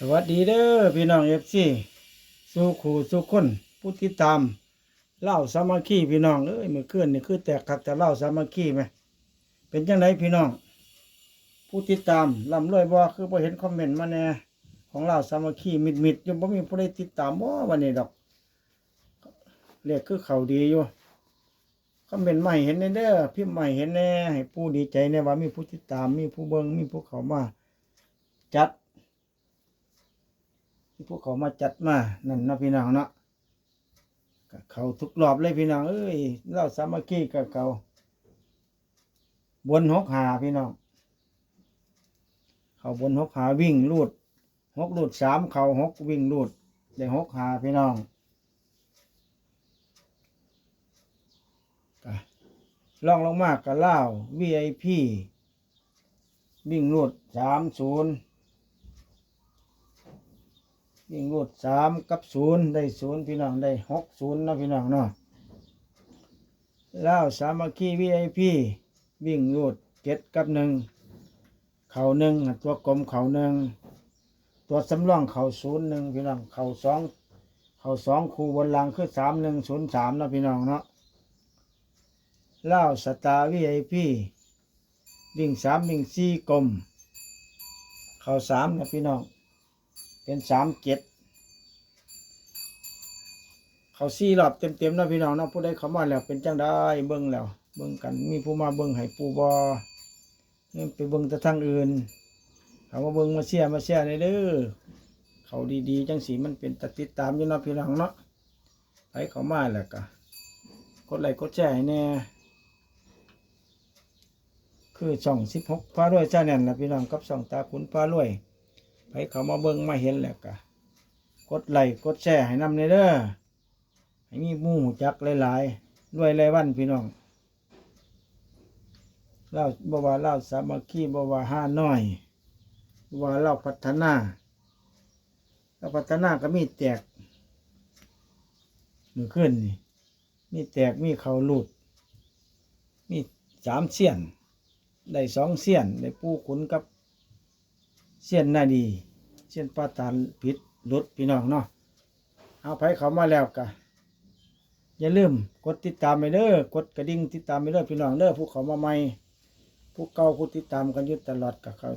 สวัสดีเด้อพี่น้องเอฟซีสู่ขู่สู่คนผู้ติดตามเล่าสามัคคีพี่น้องเอ้ยมื่อคืนนี่คือแตกคักแต่เล่าสามัคคีไหมเป็นจังไดพี่น้อง ผู้ติดตามลำรวยบ่คือพอเห็นคอมเมนต์มาแน่ของเล่าสามัคคีมิดมิดยังบ่มีผู้ใดติดตามบ่วันนี้ดอกเรียกคือเขาดีอยู่คอมเมนต์ใหม่เห็นแน่เด้อพิมพ์ใหม่เห็นแน่ให้ผู้ดีใจแน่ว่ามีผู้ติดตามมีผู้เบิ่งมีผู้เขามาจัด ที่พวกเขามาจัดมานั่นนาะพี่น้องเนาะก็เขาทุกรอบเลยพี่น้องเอ้ยเราสามัคคีกับเขาบนหกหาพี่น้อง เขาบนหกหาวิ่งลูดหกลูดสามเขาหกวิ่งลูดได้หกหาพี่น้องล่องลงมากกับเล่า VIP วิ่งลูดสามศูนย์ วิ่งรูดสามกับศูนย์ได้ศูนย์พี่น้องได้หกศูนย์นะพี่น้องเนาะแล้วสามัคคีวีไอพีวิ่งรูดเจ็ดกับหนึ่งเข่าหนึ่งตัวกลมเข่าหนึ่งตัวสำรองเข่าศูนย์หนึ่งพี่น้องเข่าสองเข่าสองคูบนหลังคือสามหนึ่งศูนย์สามนะพี่น้องเนาะแล้วสตาร์วีไอพีวิ่งสามวิ่งสี่กลม เข่าสามนะพี่น้อง เป็นสามเจ็ดเขาซี่รอบเต็มๆนะพี่น้องเนาะผู้ใดเขามาแล้วเป็นจังได้เบิ่งแล้ว เบิ่งกันมีผู้มาเบิ่งให้ปูบอนี่ไปเบิ่งแต่ทางอื่น เขามาเบิ่งมาเชียมาเชียในเด้อเขาดีๆจังสีมันเป็นตัดติดตามอยู่นะพี่น้องเนาะไปเขามาแล้วก็กดไลค์กดแชร์ให้แน่คือช่องสิบหกพารวยชาแนลนะพี่น้องกับช่องตาขุนพารวย ไปเขามาเบิ่งมาเห็นแล้วก็กดไลค์กดแชร์ให้นำในเด้อให้มีมู่หูจักหลายๆด้วยรายวันพี่น้องเล่าบว่าเล่าสามัคคีบว่าห้าน้อยบว่าเล่าพัฒนาเล่าพัฒนาก็มีแตกมือขึ้นนี่มีแตกมีเขาหลุด มีสามเสี้ยน ได้สองเสี้ยน ได้ปูขุนกับเสี้ยนหนาดี เสี้ยนปาตานผิดหลุดพี่น้องเนาะเอาไปเขามาแล้วกะอย่าลืมกดติดตามไปเด้อกดกระดิ่งติดตามไปเด้อพี่น้องเด้อผู้เขามาใหม่ผู้เก่าผู้ติดตามกันอยู่ตลอดกับเขา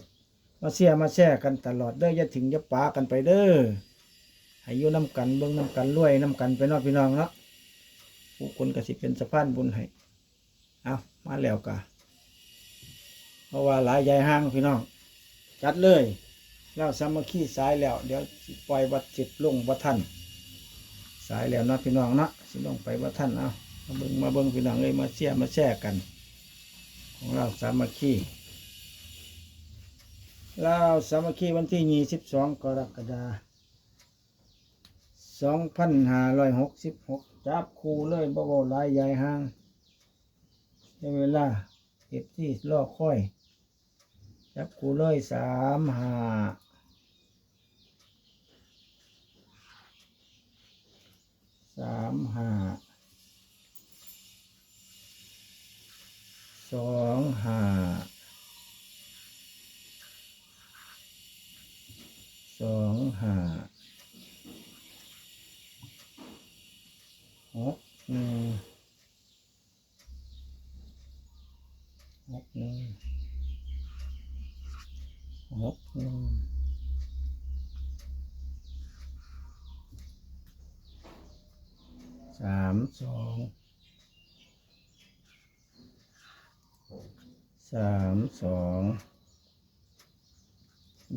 มาเสียมาแช่กันตลอดเด้ออย่าถึงอย่าปากันไปเด้อให้อยู่น้ำกันเบิ่งน้ำกันรวยน้ำกันไปนาะพี่น้องเนาะผู้คนก็สิเป็นสะพานบุญให้เอามาแล้วกะเพราะว่าหลายใหญ่ห้างพี่น้อง จัดเลย แล้วสามัคคีสายแล้ว เดี๋ยวปล่อยวัดจิตลงวัดท่านสายแล้วนะพี่น้องนะสิลงไปวัดท่านเอามาเบิงมาเบิ่งพี่น้องเลยมาเชี่ยมาแช่กัน ของเราสามัคคีเราสามัคคีวันที่ยี่สิบสองกรกฎาสองพันห้าร้อยหกสิบหกจับคู่เลยบ่เบาหลายใหญ่ห้างในเวลาเก็บที่รอค่อยจับกูเลยสามหา สามห้าสองห้าสองห้าหกหนึ่งหกหนึ่งหกหนึ่ง สามสองสามสอง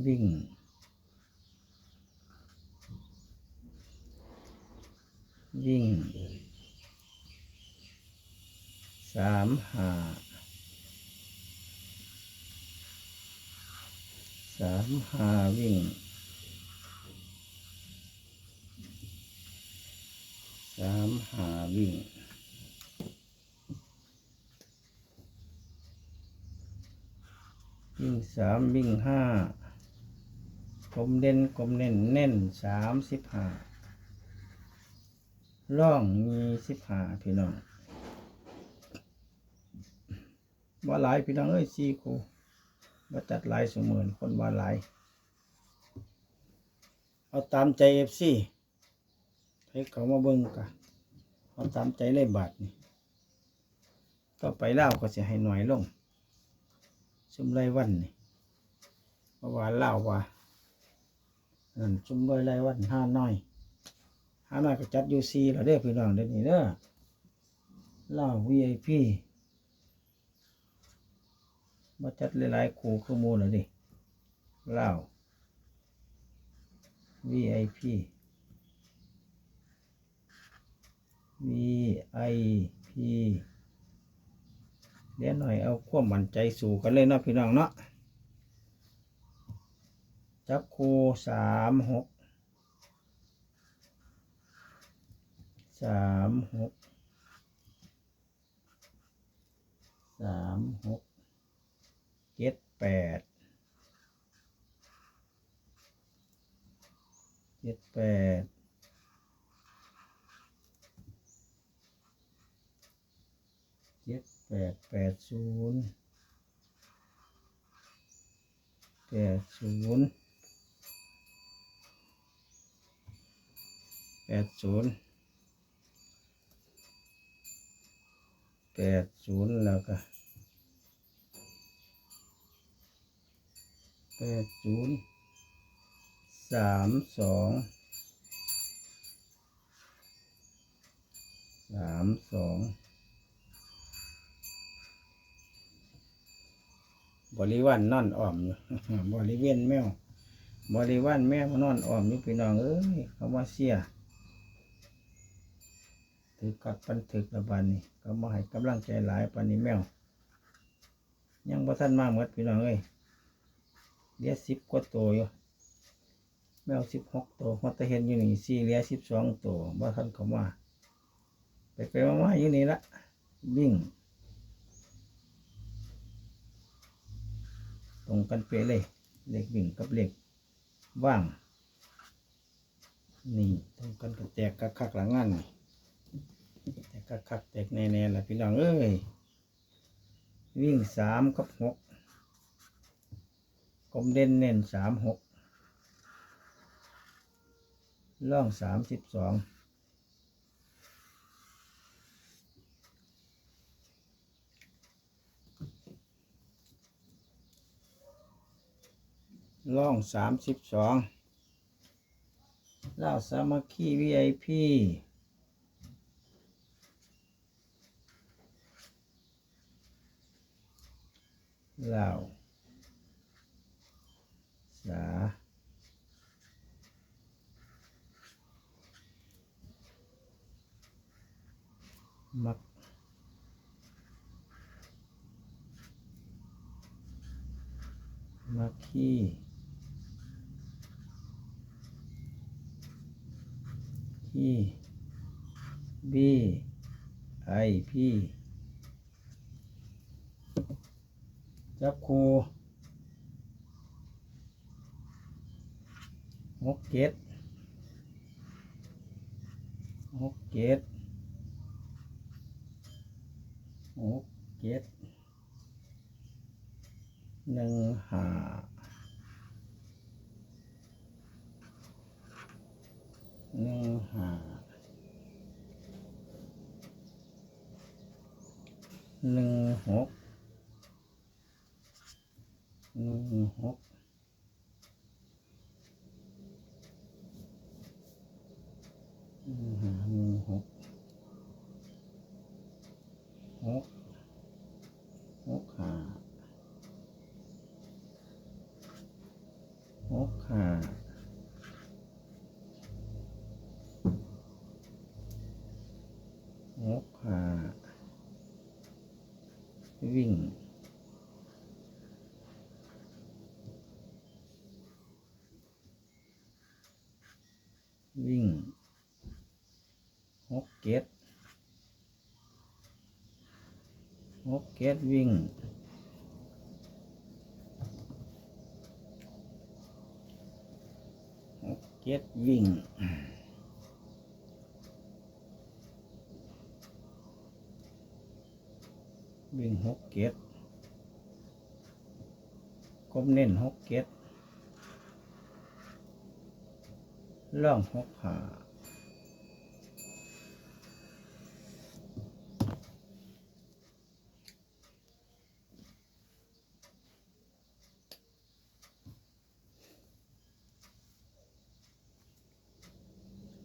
วิ่งวิ่งสามห้าสามหาวิ่งามหาวิ่งวิ่งสามวิ่งห้ากลมเด่นกลมเน่นเน่นสามสิบห้าร่องมีสิบห้าพี่น้องว่าหลายพี่น้องเอ้ยสี่คู่ว่าจัดหลายสมือนคนว่าหลาย เอาตามใจเอฟซี ให้เขามาเบิ่งกะเอาตามใจเลยบาทนี่ต่อไปเล่าก็จะให้หน่อยลงชุมไรวันนี่เพราะว่าเล่าว่านั่นชุมไรไรวันห้าน้อยห้าน้อยก็จัดยูซีแล้วเด้อพี่น้องเดี๋ยวนี้เด้อเล่าวีไอพีมาจัดหลายๆคู่ข้อมูลแล้วดิเล่าว VIP VIP เดี๋ยวหน่อยเอาความมั่นใจสู่กันเลยเนาะพี่น้องเนาะจับคูสามหกสามหกสามหกเจ็ดแปดเจ็ดแปดเจ็ด แปดแปดศูนย์แปดศูนย์แปดศูนย์แปดศูนย์แล้วก็แปดศูนย์สามสองสามสอง ริวารนอนอ้อมอยู่ บริเวณแมวบริวารแมวนอนอ้อมอยู่พี่น้องเอ้ยเขามาเสียถือกัดปันถึกระบาดนี่เขามาให้กำลังใจหลายปานนี้แมว ยังบ่ทันมาหมดพี่น้องเอ้ยเดี๋ยสิบกว่าตัวอยู่แมวสิบหกตัวมาตะเห็นอยู่นี่สี่เหลือสิบสองตัวบ่ทันเขามาไปไปมามาอยู่นี่ละวิ่ง ตรงกันเป๊ะเลย เล็กวิ่งกับเล็กว่าง นี่ตรงกันกับแตกคักคักๆหลังงานนี่แตกคักคักๆแตกแน่ๆล่ะพี่น้องเอ้ยวิ่งสามกับหกกลมเด่นเน้นสามหกล่องสามสิบสอง ล่องสามสิบสองล่าสามัคคีวีไอพีเล่าสามักมักขี้ ขี้บีไอพีจับคูหกเกตหกเกตหกเจ็ดหนึ่งห้าหนึ่งห้าหนึ่งหกหนึ่งหกหนึ่งห้าหนึ่งหก หกหกห้าหกห้าหกห้าวิ่งวิ่งหกเก็ด หกเกตวิ่งหกเกตวิ่งวิ่งหกเกตกลมเน้นหกเกตล่องหกหา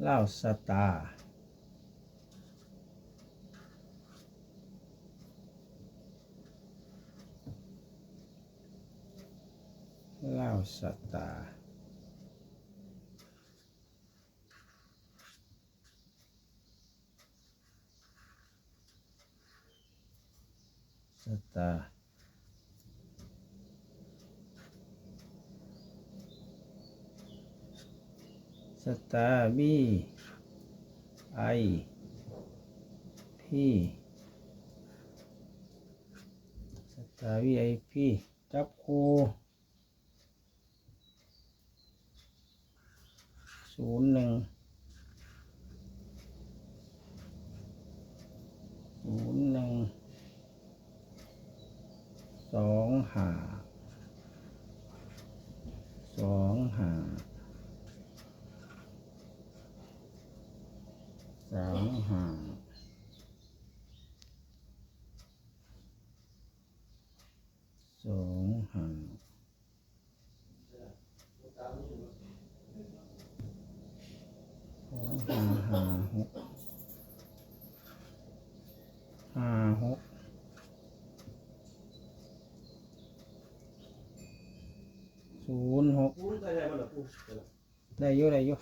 เล่าสตาร์เล่าสตาร์สตาร์ ตาร์บีไอพีสตาร์บีไอพีจับคูศูนย์หนึ่งศูนย์หนึ่งสองหาสองหาามหาสองหาสองหาห้าหกห้าหกศูนย์หกได้อยู่ได้อยู่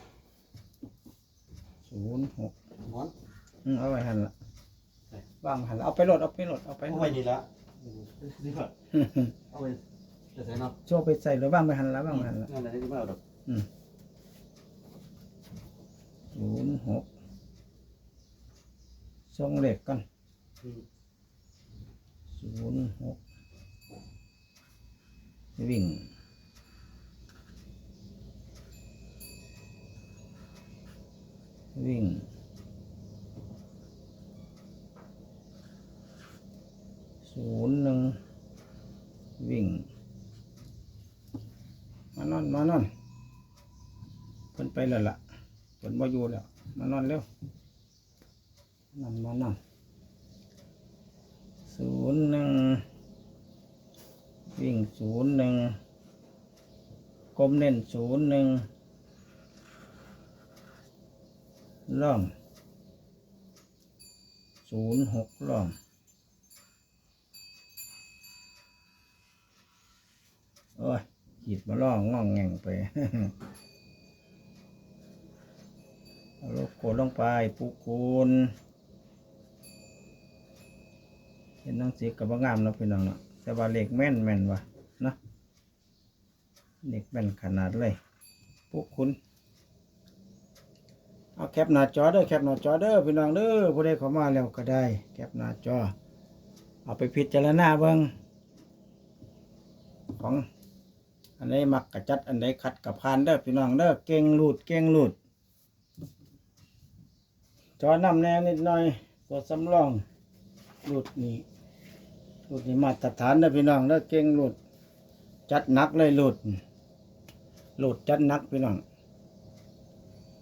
ศูนย์หก มอนอืมเอาไปหันละวางหันละเอาไปโหลดเอาไปโหลดเอาไปเอาไว้นี่ละนี่ก่อนเอาไปจะใส่เนาะโชว์ไปใส่หรือวางไปหันละวางไปหันละนั่นแหละที่มาเอาดอกศูนย์หกทรงเหล็กกันอืมศูนย์หกวิ่งวิ่งศูนย์หนึ่งวิ่ง มานอนมานอนเพิ่น ไปแล้วล่ะเพิ่นบ่อยู่แล้ว มานอนเร็วนอนมานอนศูนย์หนึ่งวิ่งศูนย์หนึ่งกลมเน้นศูนย์หนึ่งล่องศูนย์หกล่องโอ้ยขีดมาล่องง่องแง่งไป เอาลูกโกลงไปปูคูณเห็นน้องสีกับงามเนาะพี่น้องเนาะแต่ว่าเหล็กแม่นแม่นวะนะเหล็กแม่นขนาดเลยปูคูณเอาแคปหน้าจอเด้อแคปหน้าจอเด้อพี่น้องเด้อผู้ใดเข้ามาแล้วก็ได้ แคปหน้าจอ เอาไปพิจารณาเบิ่งของอันไหนมักกะจัดอันไหนขัดกับพานเด้อพี่น้องเด้อเก่งหลุดเก่งหลุด จอนำแนวนิดหน่อยตัวสำรองหลุดนี่หลุดนี่มาตรฐานเด้อพี่น้องเด้อเก่งหลุด จัดนักเลยหลุดหลุดจัดนักพี่น้อง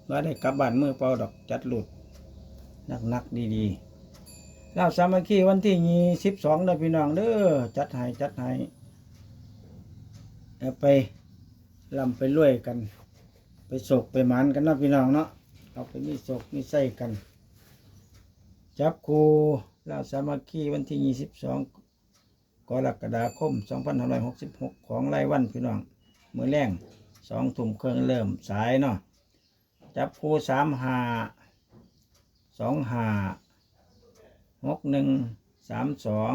ว่าได้กลับบ้านมือเปล่าดอกจัดหลุดนักนักดีๆแล้วสามัคคีวันที่ยี่สิบสองเด้อพี่น้องเด้อจัดให้จัดให้ไปลำไปรวยกัน ไปโศกไปหมานกันนะพี่น้องเนาะ เอาไปมีศกมีไส้กัน จับครูลาวสามัคคีวันที่ 22กรกฎาคม 2566 ของรายวันพี่น้องมือแรงสองทุ่มเครื่องเริ่มสายเนาะจับครูสามหาสองหาหกหนึ่งสามสอง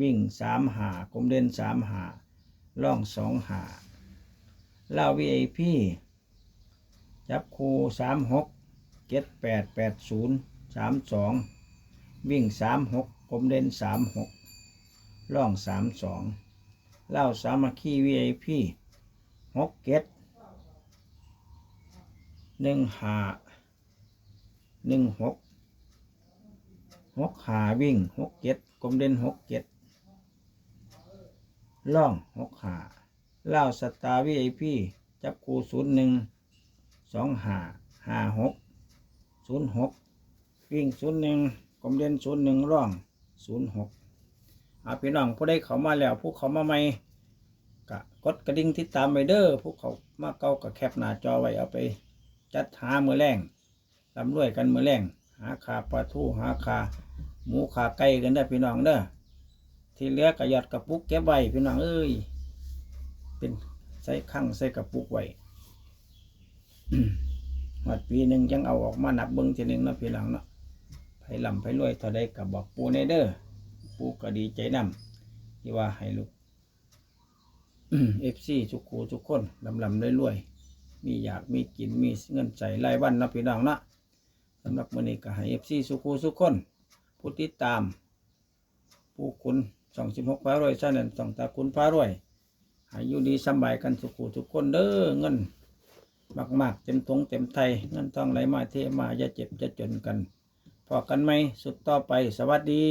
วิ่งสามหากลมเด่นสามหาล่องสองหาเล่าวีไอพี จับคูสามหกเจ็ดแปดแปดศูนย์สามสองวิ่งสามหกกลมเด่นสามหกล่องสามสองเล่าสามัคคีวีไอพีหกเจ็ดหนึ่งหาหนึ่งหกหกหาวิ่งหกเจ็ดกลมเด่นหกเจ็ดล่องหกหาเล่าสตาร์วีไอพีจับคูศูนย์หนึ่ง สองห้าห้าหกศูนย์หกวิ่งศูนย์หนึ่งกลมเด่นศูนย์หนึ่งร่องศูนย์หกอาพี่น้องผู้ใดเขามาแล้ว ผู้เขามาใหม่กะกดกระดิ่งติดตามไปเด้อผู้เขามาเก่ากับแคปหน้าจอไว้เอาไป จัดหามือแรงลำรวยกันมือแรงหาขาปลาทูหาขาหมูขาไก่กันได้พี่น้องเด้อที่เหลือก็หยอดกระปุกเก็บไว้พี่น้องเอ้ยเป็นใส่ข้างใส่กระปุกไว้ หมดปีหนึ่งยังเอาออกมานับเบิ้งทีหนึ่งเนาะพี่หลังเนาะไผลำไผรวยเท่าใดกับบอกปูในเด้อปูก็ดีใจนำที่ว่าให้ลูกเอฟซีทุกคูทุกคนลำลำรวยรวยๆมีอยากมีกินมีเงินใส่รายวันเนาะพี่น้องเนาะสำหรับมื้อนี้ก็ให้เอฟซีทุกคูทุกคนผู้ติดตาม ผู้คุณสองสิบหกพารวยชาแนลสองตาคุณพารวยให้อยู่ดีสบายกันทุกคูทุกคนเด้อเงิน มากๆ เต็มทงเต็มไทยนั่นทองไหลมาเทมาอย่าเจ็บจะจนกันพอกันไหมสุดต่อไปสวัสดี